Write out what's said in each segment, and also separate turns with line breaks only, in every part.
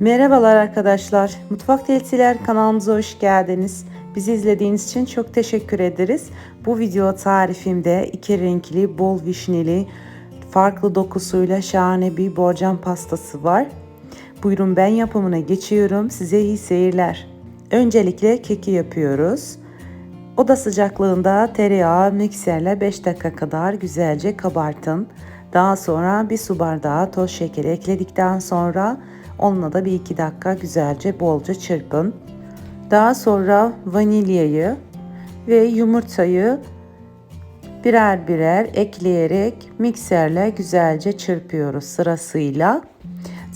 Merhabalar arkadaşlar. Mutfak Deltiler kanalımıza hoş geldiniz. Bizi izlediğiniz için çok teşekkür ederiz. Bu video tarifimde iki renkli, bol vişneli, farklı dokusuyla şahane bir borcam pastası var. Buyurun ben yapımına geçiyorum. Size iyi seyirler. Öncelikle keki yapıyoruz. Oda sıcaklığında tereyağı mikserle 5 dakika kadar güzelce kabartın. Daha sonra bir su bardağı toz şekeri ekledikten sonra onunla da bir iki dakika güzelce bolca çırpın. Daha sonra vanilyayı ve yumurtayı birer birer ekleyerek mikserle güzelce çırpıyoruz sırasıyla.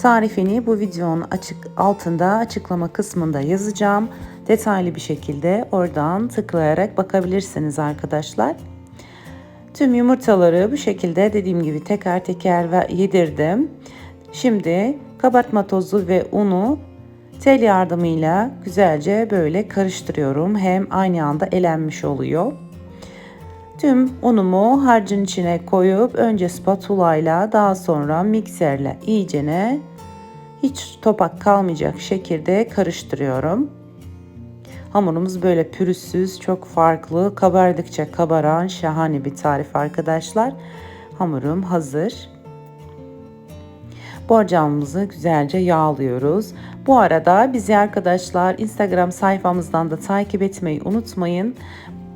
Tarifini bu videonun açık altında açıklama kısmında yazacağım. Detaylı bir şekilde oradan tıklayarak bakabilirsiniz arkadaşlar. Tüm yumurtaları bu şekilde dediğim gibi teker teker yedirdim. Şimdi kabartma tozu ve unu tel yardımıyla güzelce böyle karıştırıyorum. Hem aynı anda elenmiş oluyor. Tüm unumu harcın içine koyup önce spatula ile daha sonra mikserle iyicene hiç topak kalmayacak şekilde karıştırıyorum. Hamurumuz böyle pürüzsüz, çok farklı, kabardıkça kabaran şahane bir tarif arkadaşlar. Hamurum hazır. Borcamımızı güzelce yağlıyoruz. Bu arada bizi arkadaşlar Instagram sayfamızdan da takip etmeyi unutmayın.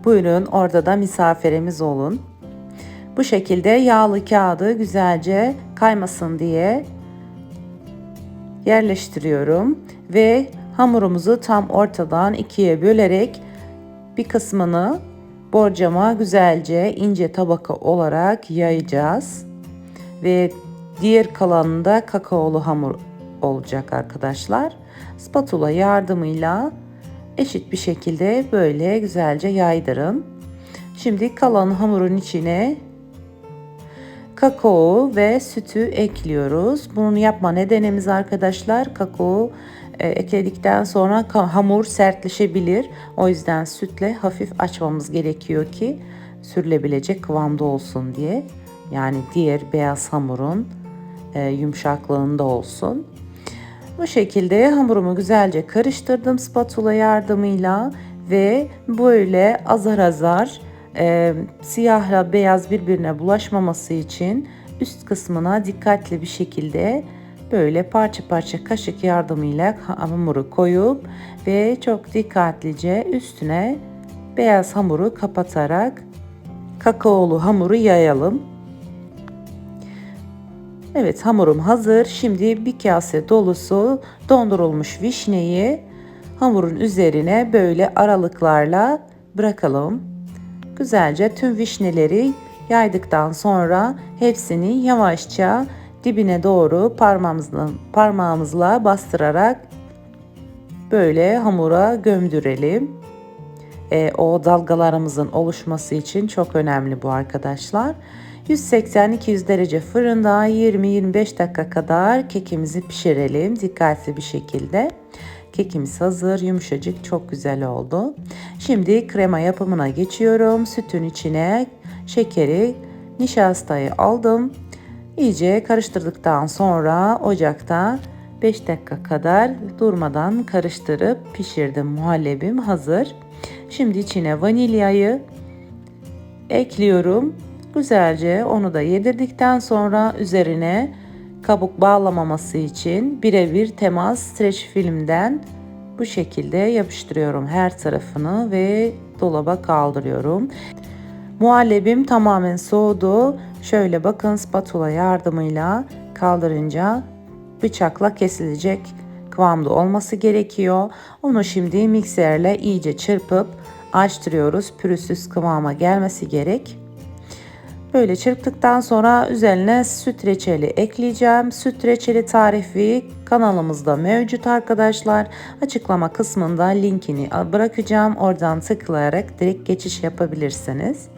Buyurun orada da misafirimiz olun. Bu şekilde yağlı kağıdı güzelce kaymasın diye yerleştiriyorum ve hamurumuzu tam ortadan ikiye bölerek bir kısmını borcama güzelce ince tabaka olarak yayacağız. Ve diğer kalanında kakaolu hamur olacak arkadaşlar. Spatula yardımıyla eşit bir şekilde böyle güzelce yaydırın. Şimdi kalan hamurun içine kakao ve sütü ekliyoruz. Bunu yapma nedenimiz arkadaşlar kakao e, ekledikten sonra hamur sertleşebilir. O yüzden sütle hafif açmamız gerekiyor ki sürülebilecek kıvamda olsun diye. Yani diğer beyaz hamurun e, yumuşaklığında olsun. Bu şekilde hamurumu güzelce karıştırdım spatula yardımıyla ve böyle azar azar e, siyahla beyaz birbirine bulaşmaması için üst kısmına dikkatli bir şekilde böyle parça parça kaşık yardımıyla hamuru koyup ve çok dikkatlice üstüne beyaz hamuru kapatarak kakaolu hamuru yayalım. Evet hamurum hazır. Şimdi bir kase dolusu dondurulmuş vişneyi hamurun üzerine böyle aralıklarla bırakalım. Güzelce tüm vişneleri yaydıktan sonra hepsini yavaşça dibine doğru parmağımızla, parmağımızla bastırarak böyle hamura gömdürelim. E, o dalgalarımızın oluşması için çok önemli bu arkadaşlar. 180-200 derece fırında 20-25 dakika kadar kekimizi pişirelim dikkatli bir şekilde. Kekimiz hazır, yumuşacık, çok güzel oldu. Şimdi krema yapımına geçiyorum. Sütün içine şekeri, nişastayı aldım. İyice karıştırdıktan sonra ocakta 5 dakika kadar durmadan karıştırıp pişirdim. Muhallebim hazır. Şimdi içine vanilyayı ekliyorum. Güzelce onu da yedirdikten sonra üzerine kabuk bağlamaması için birebir temas streç filmden bu şekilde yapıştırıyorum her tarafını ve dolaba kaldırıyorum. Muhallebim tamamen soğudu. Şöyle bakın spatula yardımıyla kaldırınca bıçakla kesilecek kıvamda olması gerekiyor. Onu şimdi mikserle iyice çırpıp açtırıyoruz. Pürüzsüz kıvama gelmesi gerek. Böyle çırptıktan sonra üzerine süt reçeli ekleyeceğim. Süt reçeli tarifi kanalımızda mevcut arkadaşlar. Açıklama kısmında linkini bırakacağım. Oradan tıklayarak direkt geçiş yapabilirsiniz.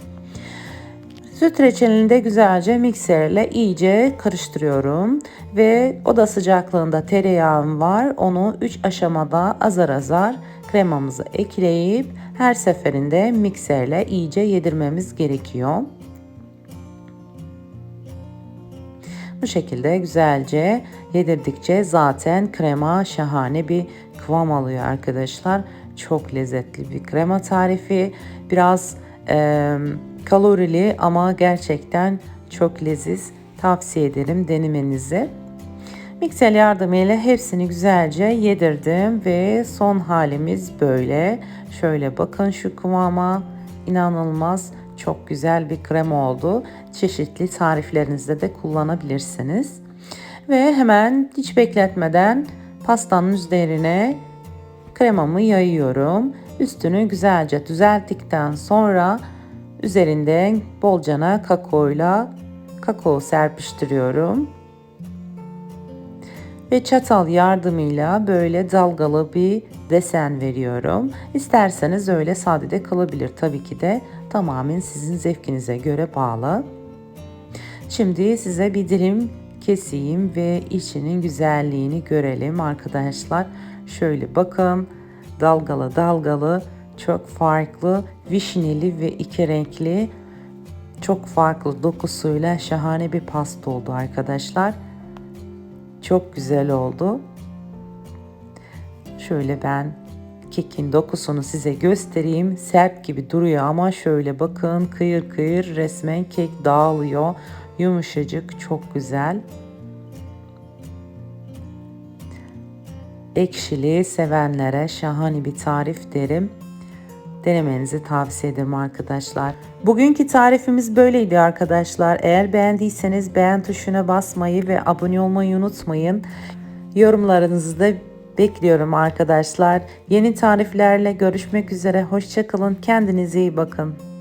Süt reçelini de güzelce mikserle iyice karıştırıyorum ve oda sıcaklığında tereyağım var. Onu 3 aşamada azar azar kremamızı ekleyip her seferinde mikserle iyice yedirmemiz gerekiyor. Bu şekilde güzelce yedirdikçe zaten krema şahane bir kıvam alıyor arkadaşlar. Çok lezzetli bir krema tarifi. Biraz e, kalorili ama gerçekten çok leziz. Tavsiye ederim denemenizi. Mikser yardımıyla hepsini güzelce yedirdim ve son halimiz böyle. Şöyle bakın şu kıvama inanılmaz çok güzel bir krema oldu. Çeşitli tariflerinizde de kullanabilirsiniz. Ve hemen hiç bekletmeden pastanın üzerine kremamı yayıyorum. Üstünü güzelce düzelttikten sonra üzerinden bolcana kakaoyla kakao serpiştiriyorum. Ve çatal yardımıyla böyle dalgalı bir desen veriyorum. İsterseniz öyle sade de kalabilir tabii ki de tamamen sizin zevkinize göre bağlı. Şimdi size bir dilim keseyim ve içinin güzelliğini görelim arkadaşlar. Şöyle bakın dalgalı dalgalı çok farklı vişneli ve iki renkli çok farklı dokusuyla şahane bir pasta oldu arkadaşlar. Çok güzel oldu. Şöyle ben kekin dokusunu size göstereyim. Sert gibi duruyor ama şöyle bakın kıyır kıyır resmen kek dağılıyor. Yumuşacık çok güzel. Ekşili sevenlere şahane bir tarif derim. Denemenizi tavsiye ederim arkadaşlar. Bugünkü tarifimiz böyleydi arkadaşlar. Eğer beğendiyseniz beğen tuşuna basmayı ve abone olmayı unutmayın. Yorumlarınızı da bekliyorum arkadaşlar. Yeni tariflerle görüşmek üzere. Hoşçakalın. Kendinize iyi bakın.